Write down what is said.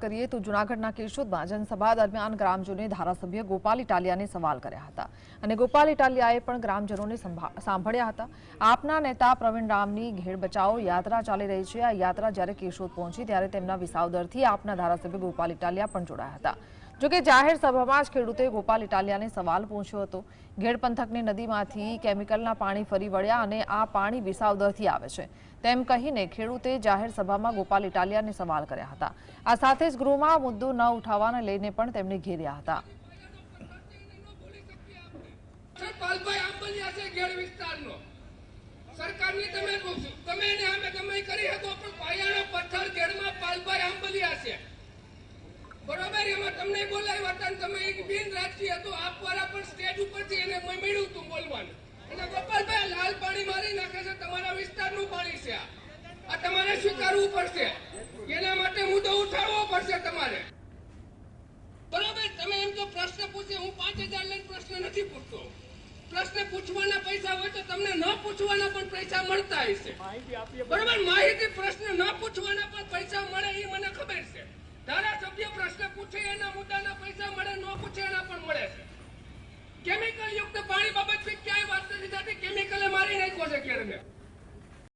કરીએ તો જૂનાગઢના કેશોદમાં જનસભા દરમિયાન ગ્રામજનોએ ધારાસભ્ય ગોપાલ ઇટાલિયાને સવાલ કર્યા હતા. અને ગોપાલ ઇટાલિયાએ પણ ગ્રામજનોને સાંભળ્યા હતા. આપના નેતા પ્રવીણ રામની ઘેડ બચાવો યાત્રા ચાલી રહી છે. આ યાત્રા જ્યારે કેશોદ પહોંચી, ત્યારે તેમના વિસાવદરથી આપના ધારાસભ્ય ગોપાલ ઇટાલિયા પણ જોડાયા હતા. જોકે જાહેર સભામાં જ ખેડૂતે ગોપાલ ઇટાલિયાને સવાલ પૂછ્યો હતો. ઘેડ પંથકની નદીમાંથી કેમિકલના પાણી ફરી વળ્યા અને આ પાણી વિસાવદરથી આવે છે. તેમ કહીને ખેડૂતે જાહેર સભામાં ગોપાલ ઇટાલિયાને સવાલ કર્યા હતા. આ સાથે જ ગૃહમાં મુદ્દો ન ઉઠાવવાને લઈને પણ તેમને ઘેર્યા હતા. સરકારની તમે તમે અમે તમે કરી હતો પણ પાયાનો પથ્થર ઘેડમાં પાલભાઈ આંબલિયા છે. તમને બોલાવ્યા હતા તમે એક બિન રાજકીય હતો આપવાળા પણ સ્ટેજ ઉપરથી એને મળ્યું હતું બોલવાનું. અને ગોપાલભાઈ લાલ પાણી મારી નાખે છે તમારા વિસ્તારનું પાણી છે આ. તમારે સ્વીકારવું પડશે. એના માટે મુદ્દો ઉઠાવવો પડશે તમારે. બરોબર? તમે એમ તો પ્રશ્ન પૂછે હું પાંચ હજાર લઈને પ્રશ્ન નથી પૂછતો. પ્રશ્ન પૂછવાના પૈસા હોય તો તમને ન પૂછવાના પણ પૈસા મળતા હશે. બરોબર? માહિતી પ્રશ્ન ન પૂછે એના મુદ્દાના પૈસા મળે ન પૂછે